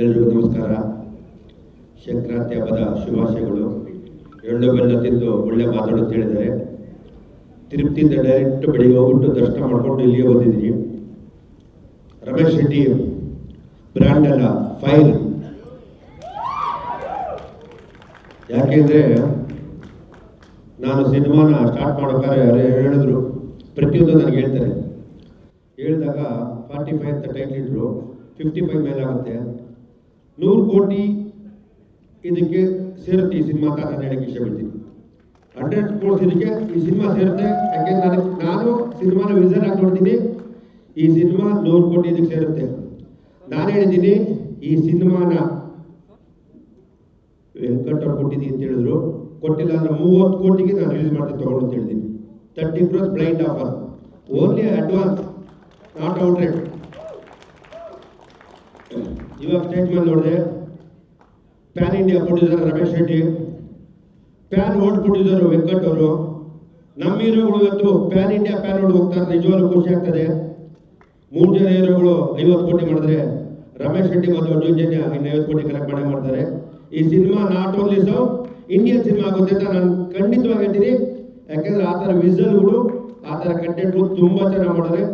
ಎಲ್ರಿಗೂ ನಮಸ್ಕಾರ. ಸಂಕ್ರಾಂತಿ ಹಬ್ಬದ ಶುಭಾಶಯಗಳು. ಎಳ್ಳು ಬೆಲ್ಲ ತಿಂದು ಒಳ್ಳೆ ಮಾತಾಡೋದು ಹೇಳಿದರೆ ತಿರುಪತಿಯಿಂದ ಡೈರೆಕ್ಟ್ ಬೆಳಿಗ್ಗೆ ಹೋಗ್ಬಿಟ್ಟು ದರ್ಶನ ಮಾಡ್ಕೊಂಡು ಇಲ್ಲಿಗೆ ಬಂದಿದ್ದೀನಿ. ರಮೇಶ್ ಶೆಟ್ಟಿ, ಬ್ರ್ಯಾಂಡ್ ಅಲ್ಲ ಫೈಲ್ ಯಾಕೆಂದ್ರೆ ನಾನು ಸಿನಿಮಾನ ಸ್ಟಾರ್ಟ್ ಮಾಡೋಕ್ಕಾದ್ರೆ ಹೇಳಿದ್ರು. ಪ್ರತಿಯೊಂದು ನನಗೆ ಹೇಳ್ತಾರೆ. ಹೇಳಿದಾಗ ಫಾರ್ಟಿ ಫೈವ್ ಅಂತ ಟೈಟ್ಲ್ ಇಟ್ರು ಫಿಫ್ಟಿ ಫೈವ್ ಮೇಲೆ ಆಗುತ್ತೆ. ನೂರು ಕೋಟಿ ಇದಕ್ಕೆ ಸೇರುತ್ತೆ ಈ ಸಿನಿಮಾ ಅಂತ ನಾನು ಹೇಳಕ್ಕೆ ಇಷ್ಟಪಡ್ತೀನಿ ಹಂಡ್ರೆಡ್ ಕ್ರೋರ್ಸ್ ಇದಕ್ಕೆ ಈ ಸಿನಿಮಾ ಸೇರುತ್ತೆ. ಯಾಕೆಂದ್ರೆ ನಾನು ಸಿನಿಮಾನ ವಿಸನ್ ಹಾಕೊಡ್ತೀನಿ ಈ ಸಿನಿಮಾ ನೂರು ಕೋಟಿ ಇದಕ್ಕೆ ಸೇರುತ್ತೆ. ನಾನು ಹೇಳಿದ್ದೀನಿ, ಈ ಸಿನಿಮಾನ ವೆಂಕಟವ್ರು ಕೊಟ್ಟಿದ್ದೀನಿ ಅಂತ ಹೇಳಿದ್ರು. ಕೊಟ್ಟಿಲ್ಲ ಅಂದ್ರೆ ಮೂವತ್ತು ಕೋಟಿಗೆ ನಾನು ರಿಲೀಸ್ ಮಾಡ್ತೀನಿ ತಗೊಂಡು ಅಂತ ಹೇಳಿದ್ದೀನಿ. Thirty crores blind offer only advance not out rate ಇವಾಗ ಸ್ಟೇಜ್ ಮೇಲೆ ನೋಡಿದೆ pan India producer Ramesh Shetty. Pan vote producer Venkat ಅವರು. ನಮ್ಮ ಹೀರೋಗಳು ಇವತ್ತು ಪ್ಯಾನ್ ಇಂಡಿಯಾ ಪ್ಯಾನ್ ಓಟ್ ಹೋಗ್ತಾರೆ ನಿಜವಾಗ್ಲೂ ಖುಷಿ ಆಗ್ತದೆ. ಮೂರು ಜನ ಹೀರೋಗಳು ಐವತ್ತು ಕೋಟಿ ಮಾಡಿದ್ರೆ ರಮೇಶ್ ಶೆಟ್ಟಿ ಮತ್ತು ಅರ್ಜುನ್ ಇನ್ನು ಐವತ್ತು ಕೋಟಿ ಕಲೆಕ್ಟ್ ಮಾಡೇ ಮಾಡ್ತಾರೆ. ಈ cinema not only so Indian cinema ಆಗುತ್ತೆ ಅಂತ ನಾನು ಖಂಡಿತವಾಗಿ ಹೇಳ್ತೀನಿ. ಯಾಕೆಂದ್ರೆ ಆ ಥರ ವಿಸಲ್ಗಳು ಆ ಥರ ಕಂಟೆಂಟ್ಗಳು ತುಂಬ ಚೆನ್ನಾಗಿ ಮಾಡಿದ್ರೆ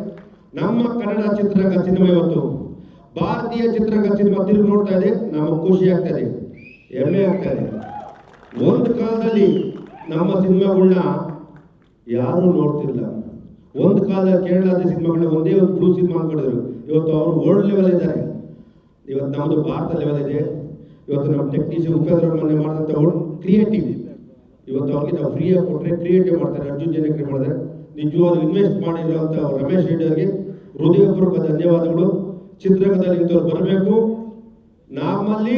ನಮ್ಮ ಕನ್ನಡ ಚಿತ್ರರಂಗ ಸಿನಿಮಾ ಇವತ್ತು ಭಾರತೀಯ ಸಿನಿಮಾ ತಿರುಗಿ ನೋಡ್ತಾ ಇದೆ ನಮಗೆ ಖುಷಿ ಆಗ್ತದೆ, ಹೆಮ್ಮೆ ಆಗ್ತದೆ. ಒಂದು ಕಾಲದಲ್ಲಿ ನಮ್ಮ ಸಿನಿಮಾಗಳನ್ನ ಯಾರು ನೋಡ್ತಿಲ್ಲ ಒಂದು ಕಾಲದಲ್ಲಿ ಕೇರಳದ ಸಿನಿಮಾಗಳನ್ನ ಒಂದೇ ಒಂದು ಬ್ಲೂ ಸಿನಿಮಾ ಅನ್ಕೊಂಡಿದ್ರು ಇವತ್ತು ಅವರು ವರ್ಲ್ಡ್ ಲೆವೆಲ್ ಇದ್ದಾರೆ. ಇವತ್ತು ನಮ್ಮದು ಭಾರತ ಲೆವೆಲ್ ಇದೆ. ಇವತ್ತು ನಮ್ಮ ಟೆಕ್ನಿಷಿಯನ್ ಉಪೇಂದ್ರ ಮನೆ ಮೊನ್ನೆ ಮಾಡಿದಂಥ ಕ್ರಿಯೇಟಿವ್ ಇವತ್ತು ಅವ್ರಿಗೆ ನಾವು ಫ್ರೀಯಾಗಿ ಕೊಟ್ಟರೆ ಕ್ರಿಯೇಟಿವ್ ಮಾಡ್ತಾರೆ, ಅರ್ಜುನ್ ಜನಕ್ಕೆ ಮಾಡಿದ್ರೆ. ನಿಜವಾದ ಇನ್ವೆಸ್ಟ್ ಮಾಡಿರುವಂಥ ರಮೇಶ್ ರೆಡ್ಡಿ ಅವರಿಗೆ ಹೃದಯಪೂರ್ವಕ ಧನ್ಯವಾದಗಳು. ಚಿತ್ರರಂಗದಲ್ಲಿ ಇಂಥವ್ರು ಬರಬೇಕು. ನಮ್ಮಲ್ಲಿ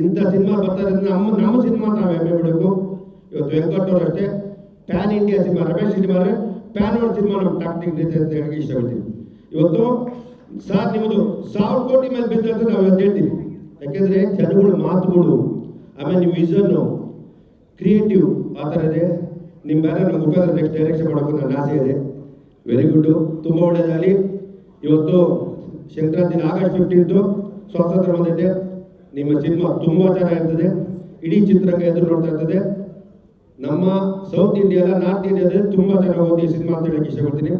ಇಂಥ ಸಿನಿಮಾ ಬರ್ತಾ ಇದ್ರೆ ನಮ್ಮ ನಮ್ಮ ಸಿನಿಮಾ ನಾವು ಹೆಮ್ಮೆ ಬಿಡಬೇಕು ಇವತ್ತು ವೆಂಕಟವ್ರು ಅಷ್ಟೇ. Pan India cinema, Ramesh cinema pan world cinema ನಮ್ಮ ಟಾಕ್ಟಿಂಗ್ ಇದೆ ಅಂತ ಹೇಳಕ್ಕೆ ಇಷ್ಟಪಡ್ತೀವಿ ಇವತ್ತು ಸರ್ ನಿಮ್ಮದು ಸಾವಿರ ಕೋಟಿ ಮೇಲೆ ಬಿಸ್ನೆಸ್ ನಾವು ಇವತ್ತು ಹೇಳ್ತೀವಿ. ಯಾಕೆಂದ್ರೆ ಜನಗಳ ಮಾತುಗಳು, ಆಮೇಲೆ ನಿಮ್ಮ ವಿಷನ್ನು ಕ್ರಿಯೇಟಿವ್ ಆ ಥರ ಇದೆ. ನಿಮ್ಮ ಬೇರೆ ನಮ್ಮ ಉಪಯೋಗ ನೆಕ್ಸ್ಟ್ ಡೈರೆಕ್ಷನ್ ಮಾಡೋಕೆ ನನ್ನ ಆಸೆ ಇದೆ. ವೆರಿ ಗುಡ್ ತುಂಬ ಒಳ್ಳೆಯದಾಗಲಿ ಇವತ್ತು ಸಂಕ್ರಾಂತಿ ಆಗಸ್ಟ್ ಫಿಫ್ಟೀನ್ತು ಸ್ವಾತಂತ್ರ್ಯ ಬಂದಿದೆ ನಿಮ್ಮ ಸಿನಿಮಾ ತುಂಬ ಚೆನ್ನಾಗಿರ್ತದೆ. ಇಡೀ ಚಿತ್ರಕ್ಕೆ ಎದುರು ನೋಡ್ತಾ ಇರ್ತದೆ. ನಮ್ಮ ಸೌತ್ ಇಂಡಿಯಾ ಅಲ್ಲ ನಾರ್ತ್ ಇಂಡಿಯಾದಲ್ಲಿ ತುಂಬ ಚೆನ್ನಾಗಿ ಈ ಸಿನಿಮಾ ಅಂತ ಹೇಳಕ್ಕೆ ಇಷ್ಟಪಡ್ತೀನಿ.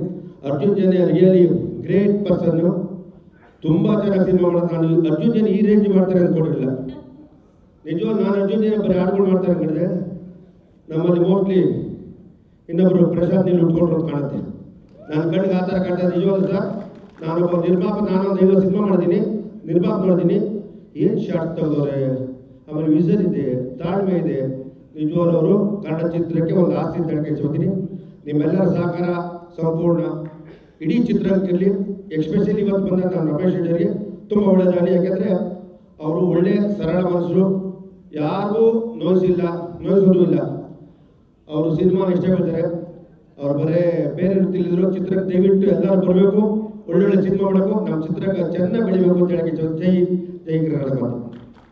ಅರ್ಜುನ್ ಜನ ರಿಯಲಿ ಗ್ರೇಟ್ ಪರ್ಸನ್ನು ತುಂಬ ಚೆನ್ನಾಗಿ ಸಿನಿಮಾ ಮಾಡೋದು ನಾನು ಅರ್ಜುನ್ ಜನ ಈ ರೇಂಜ್ ಮಾಡ್ತಾರೆ ಅಂದ್ಕೊಂಡಿರಲಿಲ್ಲ ನಿಜವಾಗ ನಾನು ಅರ್ಜುನ್ ಜನ ಬರೀ ಹಾಡ್ಕೊಂಡು ಮಾಡ್ತಾರೆ ಅನ್ಕೊಂಡಿದ್ದೆ ನಮ್ಮಲ್ಲಿ ಮೋಸ್ಟ್ಲಿ ಇನ್ನೊಬ್ಬರು ಪ್ರಶಾಂತ್ ನೀನು ಉಟ್ಕೊಂಡ್ರು ಕಾಣುತ್ತೆ. ನನ್ನ ಕಣ್ಣಿಗೆ ಆ ಥರ ಕಾಣ್ತಾ ನಿಜವಾಗ್ಲೂ ಸರ್? ನಾನೊಬ್ಬ ನಿರ್ಮಾಪ ನಾನೊಂದು ಐವತ್ತು ಸಿನಿಮಾ ಮಾಡಿದ್ದೀನಿ. ನಿರ್ಮಾಪ ಮಾಡಿದ್ದೀನಿ. ಏನು ಶಾರ್ಟ್ ತೆಗೆದವ್ರೆ ಆಮೇಲೆ ವಿಷನ್ ಇದೆ, ತಾಳ್ಮೆ ಇದೆ. ನಿಜವಾದವರು ಕನ್ನಡ ಚಿತ್ರಕ್ಕೆ ಒಂದು ಆಸ್ತಿ ಅಂತ ಇಷ್ಟಪಡ್ತೀನಿ ನಿಮ್ಮೆಲ್ಲರ ಸಹಕಾರ ಸಂಪೂರ್ಣ. ಇಡೀ ಚಿತ್ರರಂಗದಲ್ಲಿ ಎಕ್ಸ್ಪೆಷಲಿ ಇವತ್ತು ಬಂದ ನಾನು ರಮೇಶ್ ರೆಡ್ಡಿ ಅವರಿಗೆ ತುಂಬ ಒಳ್ಳೆಯದಾಗಲಿ ಯಾಕೆಂದರೆ ಅವರು ಒಳ್ಳೆ ಸರಳ ಮನಸ್ಸರು ಯಾರಿಗೂ ನೋಯಿಸಿಲ್ಲ, ನೋಯಿಸೋದು ಇಲ್ಲ. ಅವರು ಸಿನಿಮಾ ಇಷ್ಟ ಹೇಳ್ತಾರೆ ಅವ್ರು ಬರೇ ಬೇರೆ ತಿಳಿದ್ರು ಚಿತ್ರಕ್ಕೆ ದಯವಿಟ್ಟು ಎಲ್ಲರೂ ಬರಬೇಕು. ಒಳ್ಳೊಳ್ಳೆ ಸಿನಿಮಾ ಮಾಡಬೇಕು ನಮ್ಮ ಚಿತ್ರಕ್ಕೆ ಚೆನ್ನಾಗಿ ಬೆಳಿಬೇಕು ಅಂತ ಹೇಳಕ್ಕೆ ಇಷ್ಟ- ಜೈ ಜೈ ಕರ್ನಾಟಕ ಮಾತು